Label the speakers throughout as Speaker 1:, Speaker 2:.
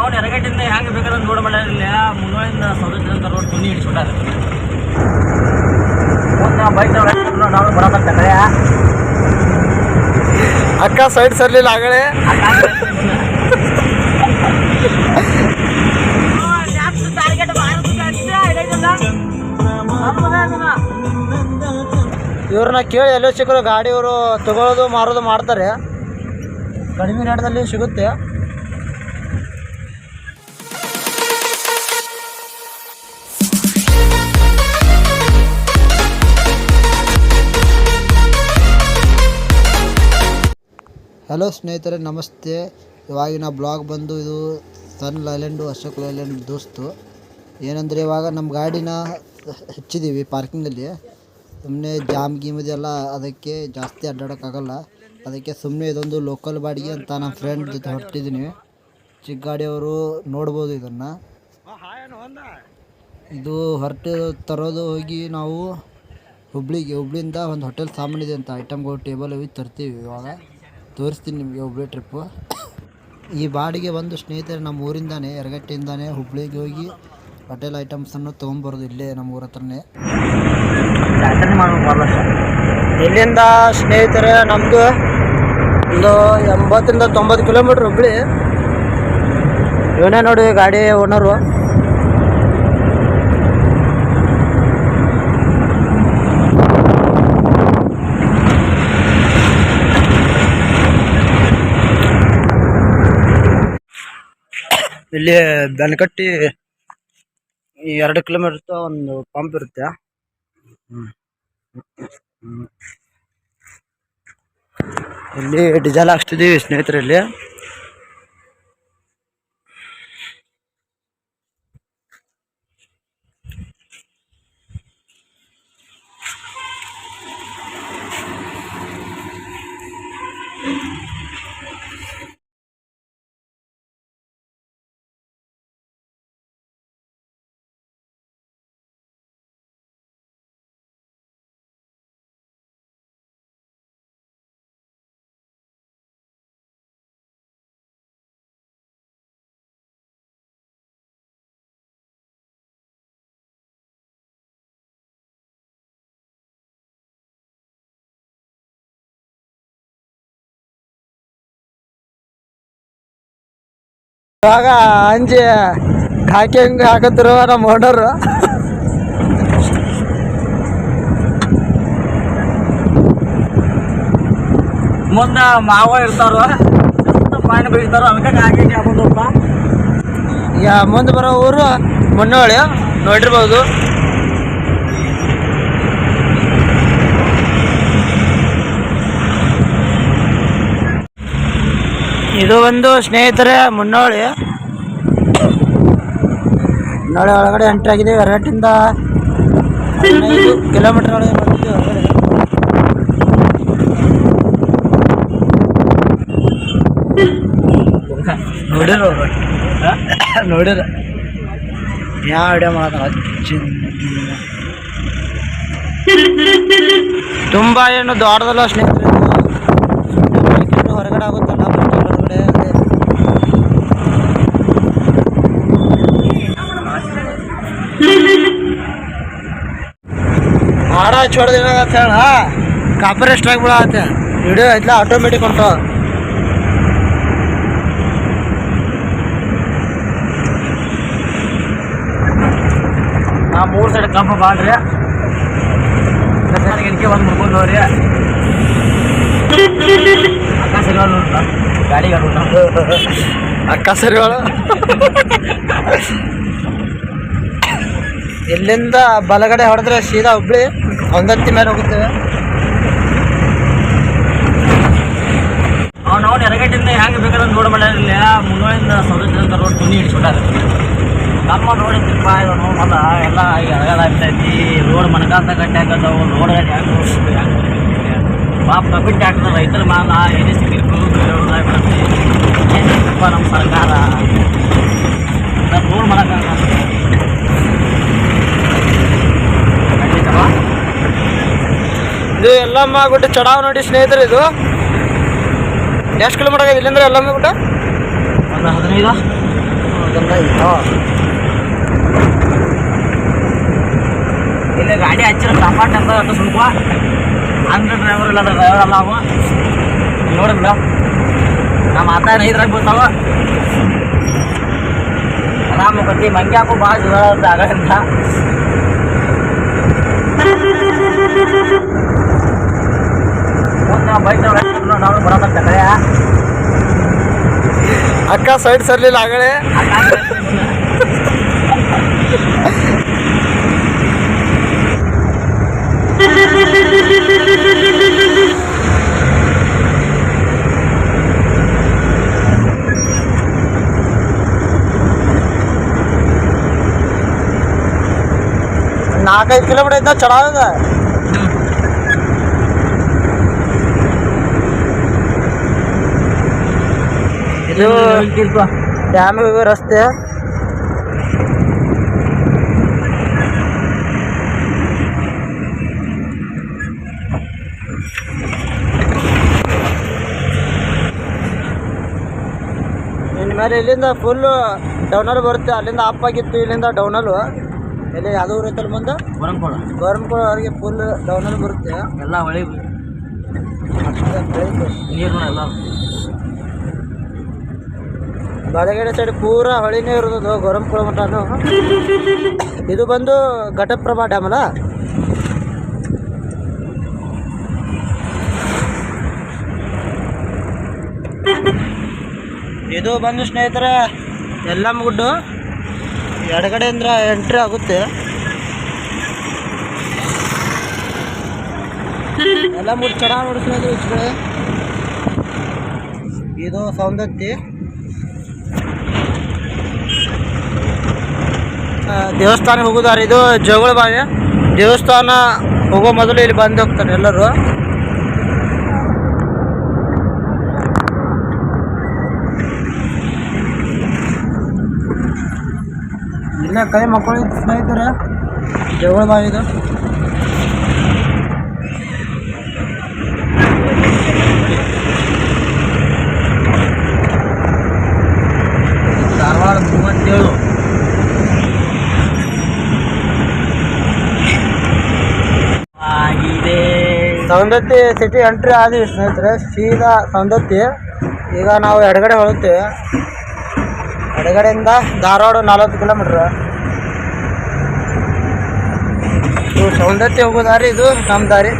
Speaker 1: ಅವ್ನು ನೆರಗಟ್ಟಿಂದ ಹೆಂಗೆ ಬೇಕಾದ್ರೆ ನೋಡ ಮಾಡಿರಲಿಲ್ಲ ಮುನ್ನೂರಿಂದ ಸೌದತ್ತಿನ ರೋಡ್ ತುನಿ ಹಿಡಿಸ್ಬಿಟ್ಟಾರೆ ಮುಂದೆ ಬೈಕ್ ನಾವು ಬರತ್ತ ಕಡೆ.
Speaker 2: ಅಕ್ಕ ಸೈಡ್ ಸರ್ಲಿಲ್ಲ ಆಗಲೇ ಇವ್ರನ್ನ ಕೇಳಿ ಎಲ್ಲೋ ಸಿಕ್ಕರು ಗಾಡಿಯವರು ತಗೊಳ್ಳೋದು ಮಾರೋದು ಮಾಡ್ತಾರೆ. ಕಡಿಮೆ ರೇಟ್ದಲ್ಲಿ ಸಿಗುತ್ತೆ. ಹಲೋ ಸ್ನೇಹಿತರೆ, ನಮಸ್ತೆ. ಇವಾಗಿನ ಬ್ಲಾಗ್ ಬಂದು ಇದು ಸನ್ ಲೈಲ್ಯಾಂಡು ಅಶೋಕ್ ಲೈಲ್ಯಾಂಡ್ ದೋಸ್ತು. ಏನಂದರೆ ಇವಾಗ ನಮ್ಮ ಗಾಡಿನ ಹಚ್ಚಿದ್ದೀವಿ ಪಾರ್ಕಿಂಗಲ್ಲಿ. ಸುಮ್ಮನೆ ಜಾಮ್ ಗೀಮ್ ಇದೆಲ್ಲ ಅದಕ್ಕೆ ಜಾಸ್ತಿ ಅಡ್ಡಾಡೋಕ್ಕಾಗಲ್ಲ. ಅದಕ್ಕೆ ಸುಮ್ಮನೆ ಇದೊಂದು ಲೋಕಲ್ ಬಾಡಿಗೆ ಅಂತ ನಮ್ಮ ಫ್ರೆಂಡ್ ಜೊತೆ ಹೊರಟಿದ್ದೀನಿ ಚಿಕ್ಕ ಗಾಡಿಯವರು ನೋಡ್ಬೋದು ಇದನ್ನು. ಇದು ಹೊರಟು ತರೋದು ಹೋಗಿ ನಾವು ಹುಬ್ಳಿಗೆ, ಹುಬ್ಳಿಯಿಂದ ಒಂದು ಹೋಟೆಲ್ ಸಾಮಾನಿದೆ ಅಂತ ಐಟಮ್ಗಳು ಟೇಬಲ್ ಹೋಗಿ ತರ್ತೀವಿ ಇವಾಗ. ತೋರಿಸ್ತೀನಿ ನಿಮಗೆ ಹುಬ್ಳಿ ಟ್ರಿಪ್ಪು ಈ ಬಾಡಿಗೆ ಬಂದು ಸ್ನೇಹಿತರೆ ನಮ್ಮ ಊರಿಂದಾನೆ, ಎರಗಟ್ಟೆಯಿಂದಾನೆ ಹುಬ್ಳಿಗೆ ಹೋಗಿ ಹೋಟೆಲ್ ಐಟಮ್ಸನ್ನು ತೊಗೊಂಬರೋದು ಇಲ್ಲೇ ನಮ್ಮ ಊರ ಹತ್ರನೇ. ಇಲ್ಲಿಂದ ಸ್ನೇಹಿತರೆ ನಮ್ಮದು ಒಂದು ಎಂಬತ್ತರಿಂದ ತೊಂಬತ್ತು ಕಿಲೋಮೀಟ್ರ್ ಹುಬ್ಳಿ. ಇವನೇ ನೋಡಿ ಗಾಡಿ ಓನರು ಇಲ್ಲಿ ಬೆನಕಟ್ಟಿ ಎರಡು ಕಿಲೋಮೀಟರ್ ಒಂದು ಪಂಪ್ ಇರುತ್ತೆ. ಇಲ್ಲಿ ಡೀಸೆಲ್ ಹಾಕ್ಸ್ತಿದ್ದೀವಿ ಸ್ನೇಹಿತರಲ್ಲಿ ಇವಾಗ ಅಂಜಿ ಹಾಕಿ ಹಿಂಗೆ ಹಾಕತ್ತಿರುವ ನಮ್ಮ ಓನರು.
Speaker 1: ಮುಂದ ಮಾವ ಇರ್ತಾರ ಪಾನಿ ಬೀಳ್ತಾರ ಅದಕ್ಕೆ ಹಾಕೋದಪ್ಪ
Speaker 2: ಈಗ ಮುಂದೆ ಬರೋ ಊರು ಮುನ್ನೋಳಿ ನೋಡಿರ್ಬೋದು. ಇದು ಒಂದು ಸ್ನೇಹಿತರೆ, ಮುನ್ನೋಳಿ. ಮುನ್ನೋಳಿ ಒಳಗಡೆ ಎಂಟ್ರಿ ಆಗಿದೆ ಎರಗಟ್ಟಿಂದ ಹದಿನೈದು ಕಿಲೋಮೀಟರ್ ಒಳಗೆ ಬಂದಿದೆ ಹೊರಗಡೆ. ನೋಡಿರ ನೋಡಿರ? ಯಾವ ಏನು ದೊಡ್ಡದಲ್ಲ ಸ್ನೇಹಿತರೆ ಇದು. ಸುಮ್ನೆ market ಹೊರಗಡೆ ಆಗುತ್ತಲ್ಲ market ಹೊರಗಡೆ ಅದೇ. ಮಾಡ ಚೋಡ್ದ ಏನಾಗತ್ತೆ ಹೇಳ? ಕಾಪರ್ ಎಷ್ಟು ಆಗ್ಬಿಡತ್ತೆ ವಿಡಿಯೋ ಐತ್ಲ ಆಟೋಮೆಟಿಕ್ ಅಂತ
Speaker 1: ನಾ ಮೂರು ಸೈಡ್ ಕಂಪ ಬಾಳ್ರಿ ಎನ್ಕೆ ಒಂದು ಮುಡ್ಕೊಂಡು ಹೋಗ್ರಿ. ಅಕ್ಕ ಗಾಡಿ
Speaker 2: ಅಕ್ಕ ಸರಿ ಹೇಳು ಇಲ್ಲಿಂದ ಬಲಗಡೆ ಹೊಡೆದ್ರೆ ಸೀದಾ ಹುಬ್ಳಿ? ಒಂದತ್ತಿ ಮೇಲೆ ಹೋಗುತ್ತೇವೆ.
Speaker 1: ಅವ್ನು ಅವ್ನು ಎರಗಟ್ಟಿಂದ ಹೆಂಗೆ ಬೇಕಾದ್ರೆ ರೋಡ್ ಮಾಡಿರಲಿಲ್ಲ ಮುನ್ನೂರಿಂದ ಸೌದತ್ತಿನ ರೋಡ್ ತುನಿ ಹಿಡಿಸ್ಬಿಟ್ಟಾರೆ ನಮ್ಮ ರೋಡ್ ನೋಡಿ ಮದ ಎಲ್ಲ ಈಗ ಅಳಗಡ ಆಗ್ತೈತಿ ರೋಡ್ ಮನಕಾಂತ ಗಂಟೆ ಆಗತ್ತವು ರೋಡ್ ಹೆಂಗೆ ಪಾಪ ಕಬ್ಬಿಟ್ಟು ಟ್ಯಾಕ್ಟರ್ ರೈತರ ಮಾಲ ಏನೇ ಸಿಕ್ಕಿರ್ಬೋದು ನಮ್ಮ ಸರ್ಕಾರ. ರೋಡ್ ಮಾಡೋಕ್ಕಾಗಲ್ಲ ಖಂಡಿತವಾ
Speaker 2: ಇದು ಎಲ್ಲಮ್ಮ ಗುಡ್ಡ ಚಡಾವ್ ನೋಡಿ ಸ್ನೇಹಿತರೆ ಇದು. ಎಷ್ಟು ಕಿಲೋಮೀಟರ್ ಆಗಿದೆ ಇಲ್ಲಿಂದ್ರೆ ಎಲ್ಲಮ್ಮ ಗುಡ್ಡ
Speaker 1: ಒಂದು ಹದಿನೈದು. ಇಲ್ಲಿ ಗಾಡಿ ಹಚ್ಚಿರ ಟಪಾಟ್ ಅಂತ ಅಂತ ಸ್ವಲ್ಪ ಅಂದ್ರೆ ಡ್ರೈವರ್ ಇಲ್ಲ ಡ್ರೈವರ್ ಅಲ್ಲ ಅವ. ಮೇಡಮ್ ನಮ್ಮ ಆತ ಐದ್ರಾಗ ಬರ್ತಾವ ಆರಾಮ ಕತ್ತಿ ಮಂಗ್ಯಾಕು ಭಾಳ ಜಾಗ ಅಂತ
Speaker 2: ಅಕ್ಕ ಸೈಡ್ ಸರ್ಲಿಲ್ಲ ಆಗಳೆ ನಾಲ್ಕೈದು ಕಿಲೋಮೀಟರ್ ಐತೆ ಚೆನ್ನಾಗ ಇದು ಡ್ಯಾಮಿಗೆ ರಸ್ತೆ. ಇನ್ಮೇಲೆ ಇಲ್ಲಿಂದ ಫುಲ್ಲು ಡೌನಲ್ ಬರುತ್ತೆ. ಅಲ್ಲಿಂದ ಅಪ್ ಆಗಿತ್ತು ಇಲ್ಲಿಂದ ಡೌನಲ್. ಇಲ್ಲಿ ಯಾವ್ದು ಬಂದ ಮುಂದೆ?
Speaker 1: ಬರಂಕೊಳ
Speaker 2: ಅವ್ರಿಗೆ ಫುಲ್ ಡೌನಲ್ ಬರುತ್ತೆ.
Speaker 1: ಎಲ್ಲ ಹೊಳೆ. ನೀರು ಎಲ್ಲ
Speaker 2: ಬಲಗಡೆ ಸೈಡ್ ಪೂರ ಹೊಳಿನೇ ಇರೋದು ಗೌರಮ್ಕುಳ ಮಠನು ಇದು ಬಂದು ಘಟಪ್ರಭಾ ಡ್ಯಾಮ್ ಅಲ್ಲ? ಇದು ಬಂದು ಸ್ನೇಹಿತರೆ ಎಲ್ಲಮ್ಮ ಗುಡ್ಡು. ಎಡಗಡೆಯಿಂದ ಎಂಟ್ರಿ ಆಗುತ್ತೆ. ಎಲ್ಲ ಮುಟ್ಟು ಚೆನ್ನಾಗಿ ನೋಡಿ ಇಷ್ಟು ಇದು ಸೌಂದತ್ತಿ. ದೇವಸ್ಥಾನ ಹೋಗೋದಾರ ಇದು ಜಗಳ ಬಾವಿ. ದೇವಸ್ಥಾನ ಹೋಗೋ ಮೊದಲು ಇಲ್ಲಿ ಬಂದು ಹೋಗ್ತಾರೆ ಎಲ್ಲರೂ. ಇಲ್ಲ ಕೈ ಮಕ್ಕಳು ಸ್ನೇಹಿತರೆ ಜಗಳ ಬಾವಿ
Speaker 1: ಧಾರವಾಡ ಮೂವತ್ತೇಳು ಆಗಿದೆ
Speaker 2: ಸೌಂದತ್ತಿ ಸಿಟಿ ಎಂಟ್ರಿ ಆದ್ವಿ ಸ್ನೇಹಿತರೆ, ಸೀದಾ ಸೌಂದತ್ತಿ ಈಗ ನಾವು ಎಡಗಡೆ ಹೊರಡ್ತೀವಿ ಎಡಗಡೆಯಿಂದ ಧಾರವಾಡ ನಲವತ್ತು ಕಿಲೋಮೀಟ್ರ್ ಇದು ಸೌಂದತ್ತಿ ಹೋಗೋ ದಾರಿ, ಇದು ನಮ್ಮ ದಾರಿ.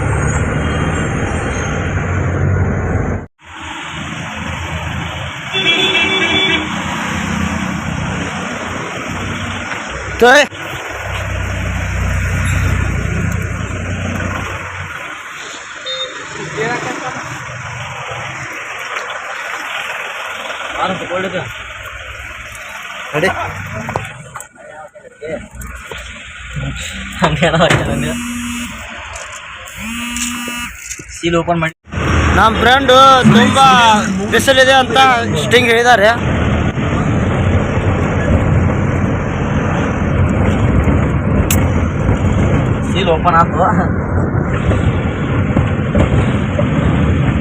Speaker 2: ತೋಯ್
Speaker 1: ಆರು ತಗೊಳ್ಳಿದ
Speaker 2: ನಡಿ.
Speaker 1: ನಂಗೆ ಸೀಲ್ ಓಪನ್ ಮಾಡಿ.
Speaker 2: ನಮ್ಮ ಫ್ರೆಂಡು ತುಂಬ ಬಿಸಿಲಿದೆ ಅಂತ ಸ್ಟಿಂಗ್ ಹೇಳಿದ್ದಾರೆ.
Speaker 1: ಸೀಲ್ ಓಪನ್ ಆಯ್ತು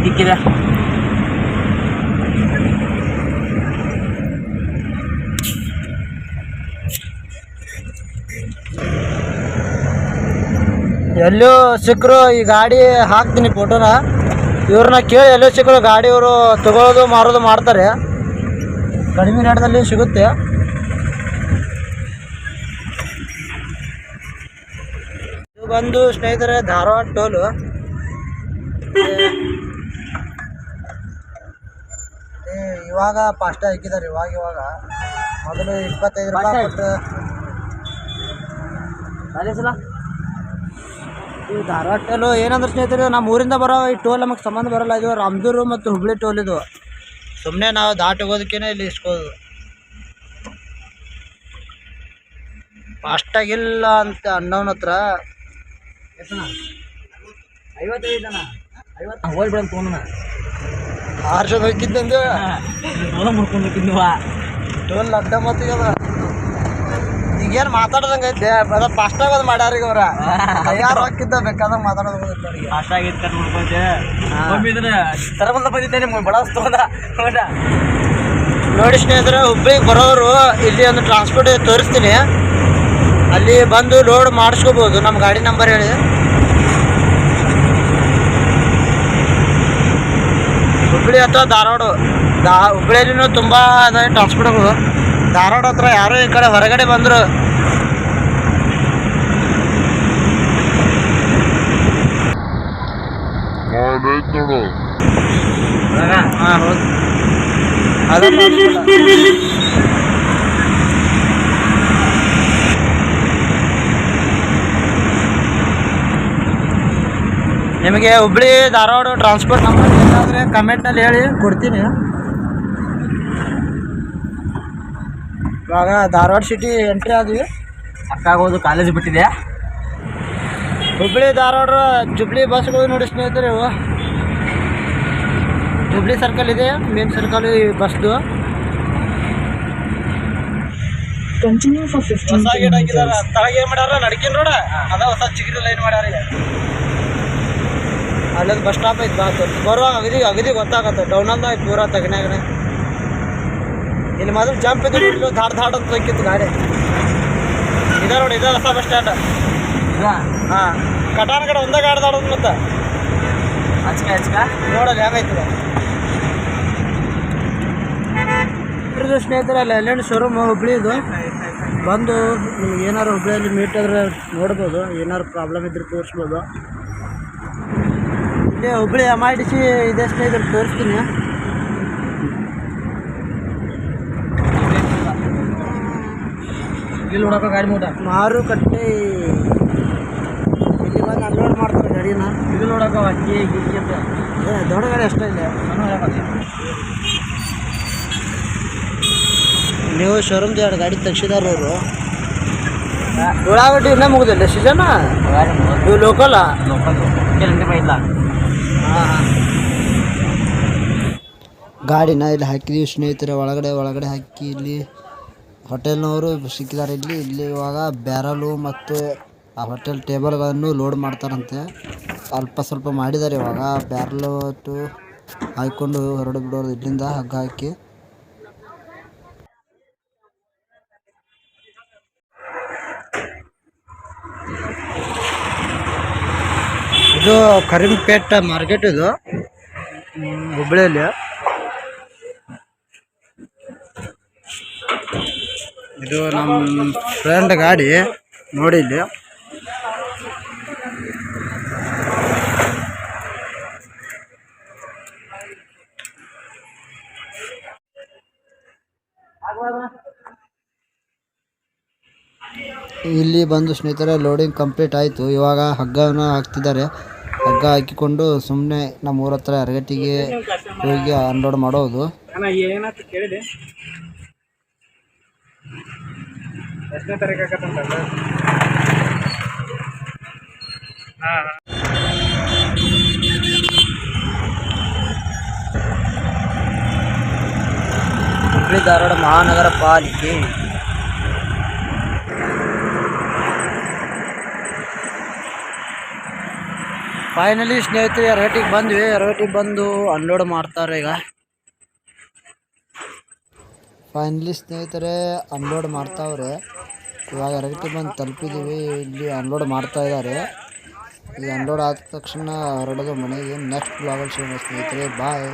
Speaker 1: ಇಕ್ಕಿದೆ.
Speaker 2: ಎಲ್ಲೂ ಸಿಕ್ಕರು ಈ ಗಾಡಿ ಹಾಕ್ತೀನಿ ಫೋಟೋನ ಇವ್ರನ್ನ ಕೇಳಿ ಎಲ್ಲೂ ಸಿಕ್ಕರು ಗಾಡಿಯವರು ತಗೊಳ್ಳೋದು ಮಾರೋದು ಮಾಡ್ತಾರೆ. ಕಡಿಮೆ ರೇಟ್ದಲ್ಲಿ ಸಿಗುತ್ತೆ. ಬಂದು ಸ್ನೇಹಿತರೆ, ಧಾರವಾಡ ಟೋಲು. ಇವಾಗ ಪಾಸ್ಟ ಹಾಕಿದ್ದಾರೆ, ಇವಾಗ ಇವಾಗ. ಮೊದಲು ಇಪ್ಪತ್ತೈದು ರೂಪಾಯಿ
Speaker 1: Fast
Speaker 2: ಕೊಟ್ಟು
Speaker 1: ಅದೇ ಸಲ
Speaker 2: ಈ ಧಾರವಾಡ ಟೋಲು ಏನಂದ್ರೆ ಸ್ನೇಹಿತರೆ ನಮ್ಮ ಊರಿಂದ ಬರೋ ಈ ಟೋಲ್ ನಮಗೆ ಸಂಬಂಧ ಬರಲ್ಲ. ಇದು ರಾಮದೂರು ಮತ್ತು ಹುಬ್ಳಿ ಟೋಲ್ ಇದು. ಸುಮ್ಮನೆ ನಾವು ದಾಟೋಗೋದಕ್ಕೇನೆ ಇಲ್ಲಿ ಇಸ್ಕೋದು ಫಾಸ್ಟಾಗಿಲ್ಲ ಅಂತ ಅಣ್ಣವನ ಹತ್ರ.
Speaker 1: ಐವತ್ತೈದು ಜನ. ಐವತ್ತು ಹೋಗಿ ಬಿಡಂತ ತೊಗೊಂಡ
Speaker 2: ಆರು ಜನ ಟೋಲ್ ಅಡ್ಡ ಮತ್ತಿಗದ ಈಗೇನು ಮಾತಾಡ್ದಂಗೆ ಐತೆ? ಅದ ಫಾಸ್ಟಾಗ ಅದು ಮಾಡ್ಯಾರ ಈಗ ಅವ್ರ. ಯಾರು ಹಾಕಿದ್ದ ಬೇಕಾದಾಗ ಮಾತಾಡೋದು ಹೋಗುತ್ತೆ ಅವ್ರಿಗೆ.
Speaker 1: ಫಾಸ್ಟ್ ಆಗಿತ್ತು ಕಟ್ ಮುಡ್ಕೊಂಡೆ
Speaker 2: ಹಾ.
Speaker 1: ಒಮ್ಮೆ ಇದನ್ನ ತರಬಂದ ಬಂದಿದ್ದೇನೆ ಬಡಸ್ ತೊಗೊಂಡ
Speaker 2: ನೋಡಿ ಸ್ನೇಹಿತರೆ ಹುಬ್ಳಿಗೆ ಬರೋರು ಇಲ್ಲಿ ಒಂದು ಟ್ರಾನ್ಸ್ಪೋರ್ಟ್ ತೋರಿಸ್ತೀನಿ. ಅಲ್ಲಿ ಬಂದು ಲೋಡ್ ಮಾಡಿಸ್ಕೋಬೋದು. ನಮ್ಮ ಗಾಡಿ ನಂಬರ್ ಹೇಳಿ. ಹುಬ್ಳಿ ಅಥವಾ ಧಾರವಾಡ. ದಾ ಹುಬ್ಳಿಯಲ್ಲಿನೂ ತುಂಬ ಅದ ಟ್ರಾನ್ಸ್ಪೋರ್ಟ್ಗಳು ಧಾರವಾಡ ಹತ್ರ ಯಾರು ಈ ಕಡೆ ಹೊರಗಡೆ ಬಂದರು.
Speaker 3: ನೋಡು.
Speaker 2: ನಿಮಗೆ ಹುಬ್ಳಿ ಧಾರವಾಡ ಟ್ರಾನ್ಸ್ಪೋರ್ಟ್ ನಂಬರ್ ಬೇಕಾದರೆ ಕಮೆಂಟ್ನಲ್ಲಿ ಹೇಳಿ ಕೊಡ್ತೀನಿ. ಇವಾಗ ಧಾರವಾಡ ಸಿಟಿ ಎಂಟ್ರಿ ಆದ್ವಿ
Speaker 1: ಅಕ್ಕಾಗೋದು ಕಾಲೇಜ್ ಬಿಟ್ಟಿದೆ.
Speaker 2: ಹುಬ್ಳಿ ಧಾರವಾಡ ಜುಬ್ಲಿ ಬಸ್ಗಳು ನೋಡಿ ಸ್ನೇಹಿತರೆ ಇವು. ಜುಬ್ಲಿ ಸರ್ಕಲ್ ಇದೆ ಮೇನ್ ಸರ್ಕಲ್ ಬಸ್ದು.
Speaker 4: ಬಸ್ for 15
Speaker 2: ಹೊಸ ಗೇಟ್ ಹಾಕಿದಾರ. ತಳಗೆ ಏನ್ ಮಾಡ್ಯಾರ? ನಡ್ಕಿನ್ ರೋಡ ಅದ ಹೊಸ ಚಿಗಿರಿ ಲೈನ್ ಮಾಡ್ಯಾರ ಈಗ. ಅಲ್ಲೊಂದು ಬಸ್ ಸ್ಟಾಪ್ ಐತಿ ಬಾತ್ ಬರುವಾಗ ಅಗದಿ ಅಗದಿ ಗೊತ್ತಾಗತ್ತೆ. ಡೌನ್ ಅಂದ ಐತಿ ಪೂರ ತಗನ್ಯಾಗನೆ ಇಲ್ಲಿ ಮೊದಲು ಜಂಪ್ ಇದ್ದು ಧಾರ್ ಧಾಡ್ ಧಾಡ್ ಅಂತ ಹೋಗಿತ್ತು ಗಾಡಿ. ಇದ ನೋಡಿ ಇದ ಹೊಸ ಬಸ್ ಸ್ಟ್ಯಾಂಡ್ ಹಾ ಕಟಾನ ಕಡೆ ಒಂದೇ ಗಾಡಿ ದಾಡೋದು ಮತ್ತೆ.
Speaker 1: ಹಚ್ಕ ಹಚ್ಕ
Speaker 2: ನೋಡಲ್ಲ ಹೆಂಗೈತದ ಸ್ನೇಹಿತರೆ ಅಲ್ಲಿ ಎಲ್ಲ ಶೋರೂಮ್ ಹುಬ್ಳಿದು ಬಂದು ನಿಮ್ಗೆ ಏನಾರು ಹುಬ್ಳಿಯಲ್ಲಿ ಮೀಟ್ ಆದ್ರೆ ನೋಡ್ಬೋದು ಏನಾರು ಪ್ರಾಬ್ಲಮ್ ಇದ್ರೆ ತೋರಿಸ್ಬೋದು. ಇಲ್ಲಿ Hubli M I D C ಇದೆ ಸ್ನೇಹಿತರು ತೋರಿಸ್ತೀನಿ.
Speaker 1: ಇಲ್ಲಿ ನೋಡಕ ಗಾಡಿ ಮೂಟ
Speaker 2: ಮಾರುಕಟ್ಟೆ ಅನ್ಲೋಡ್ ಮಾಡ್ತಾರೆ ಗಾಡಿನ.
Speaker 1: ಇದು ನೋಡಕ ಅಕ್ಕಿ ಗಿಕ್ಕಿ ಅಂತ.
Speaker 2: ಏ, ದೊಡ್ಡ ಗಾಡಿ ಅಷ್ಟೇ ಇಲ್ಲ. ನೀವು ಶೋರೂಮ್ದು ಎರಡು ಗಾಡಿ ತೆಗ್ಸಿದಾರ ಅವರು ಉಳ್ಳಾಗಡ್ಡಿ ಇನ್ನೂ ಮುಗಿದಿಲ್ಲ ಸೀಸನ್ ನೀವು ಲೋಕಲ್
Speaker 1: ಇಲ್ಲ.
Speaker 2: ಗಾಡಿನ ಇಲ್ಲಿ ಹಾಕಿದೀವಿ ಸ್ನೇಹಿತರೆ ಒಳಗಡೆ ಒಳಗಡೆ ಹಾಕಿ ಇಲ್ಲಿ. ಹೋಟೆಲ್ನವರು ಸಿಕ್ಕಿದ್ದಾರೆ ಇಲ್ಲಿ. ಇಲ್ಲಿ ಇವಾಗ ಬ್ಯಾರಲು ಮತ್ತು ಆ ಹೋಟೆಲ್ ಟೇಬಲ್ಗಳನ್ನು ಲೋಡ್ ಮಾಡ್ತಾರಂತೆ. ಅಲ್ಪ ಸ್ವಲ್ಪ ಮಾಡಿದ್ದಾರೆ ಇವಾಗ. ಬ್ಯಾರ್ಲು ಟು ಹಾಕ್ಕೊಂಡು ಹೊರಡು ಬಿಡೋರು ಇಲ್ಲಿಂದ ಹಗ್ಗ ಹಾಕಿ. ಇದು ಕರೀಂಪೇಟ್ ಮಾರ್ಕೆಟ್ ಇದು. ಹುಬ್ಬಳ್ಳಿಯಲ್ಲಿ ಇದು ನಮ್ಮ ಫ್ರೆಂಡ್ ಗಾಡಿ ನೋಡಿ ಇಲ್ಲಿ. ಇಲ್ಲಿ ಬಂದು ಸ್ನೇಹಿತರೆ ಲೋಡಿಂಗ್ ಕಂಪ್ಲೀಟ್ ಆಯಿತು. ಇವಾಗ ಹಗ್ಗನ ಹಾಕ್ತಿದ್ದಾರೆ. ಹಗ್ಗ ಹಾಕಿಕೊಂಡು ಸುಮ್ಮನೆ ನಮ್ಮ ಊರ ಹತ್ರ ಅರಗಟ್ಟಿಗೆ ಹೋಗಿ ಅನ್ಲೋಡ್ ಮಾಡೋದು. ಧಾರವಾಡ ಮಹಾನಗರ ಪಾಲಿಕೆ ಫೈನಲಿ ಸ್ನೇಹಿತರೆ ರೇಟಿಗೆ ಬಂದ್ವಿ. ರೇಟಿಗೆ ಬಂದು ಅನ್ಲೋಡ್ ಮಾಡ್ತಾರೆ ಈಗ. ಫೈನಲಿ ಸ್ನೇಹಿತರೆ ಅನ್ಲೋಡ್ ಮಾಡ್ತಾವ್ರೆ. ಇವಾಗ ರೇಟಿಗೆ ಬಂದು ತಲುಪಿದ್ದೀವಿ ಇಲ್ಲಿ ಅನ್ಲೋಡ್ ಮಾಡ್ತಾ ಇದ್ದಾರೆ. ಈಗ ಅನ್ಲೋಡ್ ಆದ ತಕ್ಷಣ ಹೊರಡೋದು ಮನೆಗೆ. ನೆಕ್ಸ್ಟ್ ಬ್ಲಾಗಲ್ಲಿ ಶೋ ಸ್ನೇಹಿತರೆ. ಬಾಯ್